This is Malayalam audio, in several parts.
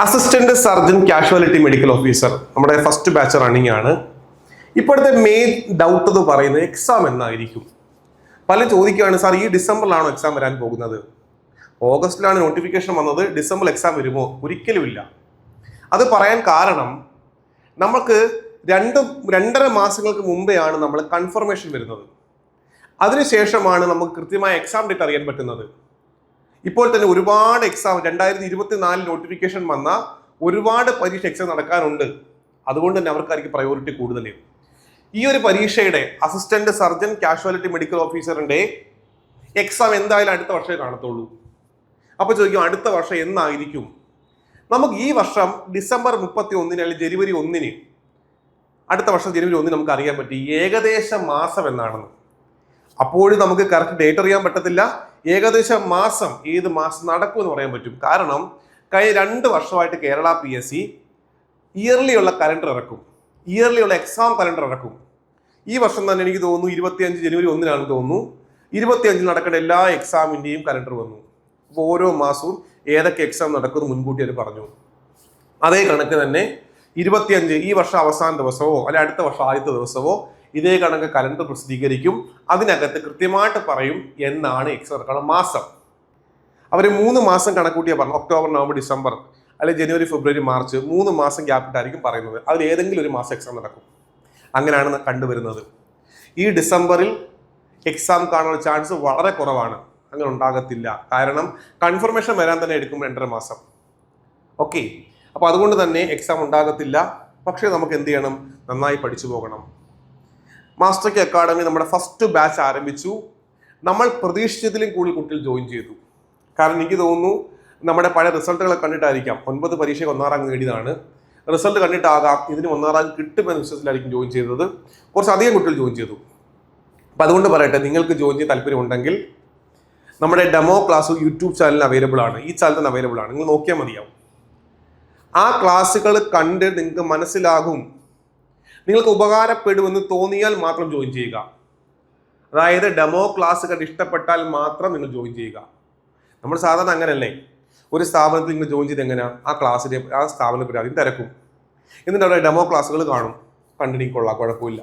Assistant surgeon casualty medical officer നമ്മുടെ ഫസ്റ്റ് ബാച്ച് റണ്ണിങ് ആണ്. ഇപ്പോഴത്തെ മെയിൻ ഡൗട്ട് എന്ന് പറയുന്നത് എക്സാം എന്നായിരിക്കും. പല ചോദിക്കുകയാണ് സാർ ഈ ഡിസംബറിലാണോ എക്സാം വരാൻ പോകുന്നത്? ഓഗസ്റ്റിലാണ് നോട്ടിഫിക്കേഷൻ വന്നത് ഡിസംബറിൽ എക്സാം വരുമോ? ഒരിക്കലുമില്ല. അത് പറയാൻ കാരണം നമുക്ക് രണ്ട് രണ്ടര മാസങ്ങൾക്ക് മുമ്പെയാണ് നമ്മൾ കൺഫർമേഷൻ വരുന്നത്. അതിനുശേഷമാണ് നമുക്ക് കൃത്യമായ എക്സാം ഡേറ്റ് അറിയാൻ പറ്റുന്നത്. ഇപ്പോൾ തന്നെ ഒരുപാട് എക്സാം രണ്ടായിരത്തി ഇരുപത്തി നാലിൽ നോട്ടിഫിക്കേഷൻ വന്ന ഒരുപാട് പരീക്ഷ എക്സാം നടക്കാനുണ്ട്. അതുകൊണ്ട് തന്നെ അവർക്കായിരിക്കും പ്രയോറിറ്റി കൂടുതൽ. ഈ ഒരു പരീക്ഷയുടെ അസിസ്റ്റന്റ് സർജൻ കാഷ്വാലിറ്റി മെഡിക്കൽ ഓഫീസറിന്റെ എക്സാം എന്തായാലും അടുത്ത വർഷമേ കാണത്തുള്ളൂ. അപ്പോൾ ചോദിക്കും അടുത്ത വർഷം എന്നായിരിക്കും? നമുക്ക് ഈ വർഷം ഡിസംബർ മുപ്പത്തി ഒന്നിന് അല്ലെങ്കിൽ ജനുവരി ഒന്നിന് അടുത്ത വർഷം ജനുവരി ഒന്നിന് നമുക്ക് അറിയാൻ പറ്റി. ഏകദേശ മാസം എന്നാണെന്ന്. അപ്പോഴും നമുക്ക് കറക്റ്റ് ഡേറ്റ് അറിയാൻ പറ്റത്തില്ല. ഏകദേശം മാസം ഏത് മാസം നടക്കും എന്ന് പറയാൻ പറ്റും. കാരണം കഴിഞ്ഞ രണ്ട് വർഷമായിട്ട് Kerala P S C early ഉള്ള കലണ്ടർ ഇറക്കും. ഇയർലി ഉള്ള എക്സാം കലണ്ടർ ഇറക്കും. ഈ വർഷം തന്നെ എനിക്ക് തോന്നുന്നു ഇരുപത്തിയഞ്ച് ജനുവരി ഒന്നിനാണെന്ന് തോന്നുന്നു. ഇരുപത്തിയഞ്ചിൽ നടക്കേണ്ട എല്ലാ എക്സാമിന്റെയും കലണ്ടർ വന്നു. അപ്പോൾ ഓരോ മാസവും ഏതൊക്കെ എക്സാം നടക്കുമെന്ന് മുൻകൂട്ടി അവർ പറഞ്ഞു. അതേ കണക്ക് തന്നെ ഇരുപത്തിയഞ്ച് ഈ വർഷം അവസാന ദിവസമോ അല്ലെ അടുത്ത വർഷം ആദ്യത്തെ ദിവസമോ ഇതേ കണക്ക് കലണ്ടർ പ്രസിദ്ധീകരിക്കും അതിനകത്ത് കൃത്യമായിട്ട് പറയും എന്നാണ് എക്സാം നടക്കണം മാസം. അവർ മൂന്ന് മാസം കണക്കൂട്ടിയാൽ പറഞ്ഞു ഒക്ടോബർ നവംബർ ഡിസംബർ അല്ലെങ്കിൽ ജനുവരി ഫെബ്രുവരി മാർച്ച് മൂന്ന് മാസം ഗ്യാപ്പിട്ടായിരിക്കും പറയുന്നത്. അതിൽ ഏതെങ്കിലും ഒരു മാസം എക്സാം നടക്കും. അങ്ങനെയാണ് കണ്ടുവരുന്നത്. ഈ ഡിസംബറിൽ എക്സാം കാണാനുള്ള ചാൻസ് വളരെ കുറവാണ്. അങ്ങനെ ഉണ്ടാകത്തില്ല. കാരണം കൺഫർമേഷൻ വരാൻ തന്നെ എടുക്കും രണ്ടര മാസം. ഓക്കെ അപ്പോൾ അതുകൊണ്ട് തന്നെ എക്സാം ഉണ്ടാകത്തില്ല. പക്ഷേ നമുക്ക് എന്ത് ചെയ്യണം? നന്നായി പഠിച്ചു പോകണം. മാസ്റ്റർ കെ അക്കാഡമി നമ്മുടെ ഫസ്റ്റ് ബാച്ച് ആരംഭിച്ചു. നമ്മൾ പ്രതീക്ഷിച്ചതിലും കൂടുതൽ കുട്ടികൾ ജോയിൻ ചെയ്തു. കാരണം എനിക്ക് തോന്നുന്നു നമ്മുടെ പഴയ റിസൾട്ടുകളൊക്കെ കണ്ടിട്ടായിരിക്കാം. ഒൻപത് പരീക്ഷയ്ക്ക് ഒന്നാം റാങ്ക് നേടിയതാണ്. റിസൾട്ട് കണ്ടിട്ടാകാം ഇതിന് ഒന്നാം റാങ്ക് കിട്ടുമെന്ന വിശ്വാസത്തിലായിരിക്കും ജോയിൻ ചെയ്തത്. കുറച്ചധികം കുട്ടികൾ ജോയിൻ ചെയ്തു. അപ്പം അതുകൊണ്ട് പറയട്ടെ നിങ്ങൾക്ക് ജോയിൻ ചെയ്യാൻ താല്പര്യമുണ്ടെങ്കിൽ നമ്മുടെ ഡെമോ ക്ലാസ് യൂട്യൂബ് ചാനലിൽ അവൈലബിൾ ആണ്. ഈ ചാനലിൽ അവൈലബിൾ ആണ്. നിങ്ങൾ നോക്കിയാൽ മതിയാവും. ആ ക്ലാസ്സുകൾ കണ്ട് നിങ്ങൾക്ക് മനസ്സിലാകും നിങ്ങൾക്ക് ഉപകാരപ്പെടുമെന്ന് തോന്നിയാൽ മാത്രം ജോയിൻ ചെയ്യുക. അതായത് ഡെമോ ക്ലാസ് കണ്ട് ഇഷ്ടപ്പെട്ടാൽ മാത്രം നിങ്ങൾ ജോയിൻ ചെയ്യുക. നമ്മൾ സാധാരണ അങ്ങനെയല്ലേ ഒരു സ്ഥാപനത്തിൽ നിങ്ങൾ ജോയിൻ ചെയ്ത് എങ്ങനെയാ ആ ക്ലാസ്സിന്റെ ആ സ്ഥാപനത്തിൽ ആദ്യം തിരക്കും. എന്നിട്ട് അവിടെ ഡെമോ ക്ലാസ്സുകൾ കാണും. കണ്ടിട്ട് കൊള്ളാം കുഴപ്പമില്ല.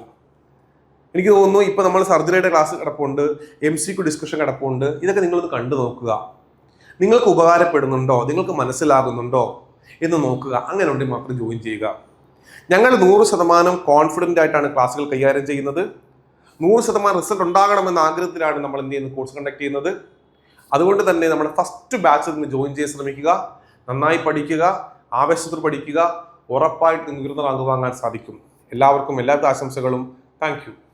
എനിക്ക് തോന്നുന്നു ഇപ്പൊ നമ്മൾ സർജറിയുടെ ക്ലാസ് കിടപ്പുണ്ട് എം സി ക്യു ഡിസ്കഷൻ കിടപ്പുണ്ട്. ഇതൊക്കെ നിങ്ങളൊന്ന് കണ്ടു നോക്കുക. നിങ്ങൾക്ക് ഉപകാരപ്പെടുന്നുണ്ടോ? നിങ്ങൾക്ക് മനസ്സിലാകുന്നുണ്ടോ? എന്ന് നോക്കുക. അങ്ങനെ ഉണ്ടെങ്കിൽ മാത്രം ജോയിൻ ചെയ്യുക. ഞങ്ങൾ നൂറ് ശതമാനം കോൺഫിഡന്റ് ആയിട്ടാണ് ക്ലാസ്സുകൾ കൈകാര്യം ചെയ്യുന്നത്. നൂറ് ശതമാനം റിസൾട്ട് ഉണ്ടാകണമെന്ന ആഗ്രഹത്തിലാണ് നമ്മൾ എന്ത് ചെയ്യുന്നത്? കോഴ്സ് കണ്ടക്ട് ചെയ്യുന്നത്. അതുകൊണ്ട് തന്നെ നമ്മുടെ ഫസ്റ്റ് ബാച്ചിൽ നിന്ന് ജോയിൻ ചെയ്യാൻ ശ്രമിക്കുക. നന്നായി പഠിക്കുക. ആവേശത്തിൽ പഠിക്കുക. ഉറപ്പായിട്ട് നിങ്ങൾക്ക് ഉയർന്ന റാങ്ക് വാങ്ങാൻ സാധിക്കും. എല്ലാവർക്കും എല്ലാവിധ ആശംസകളും. താങ്ക്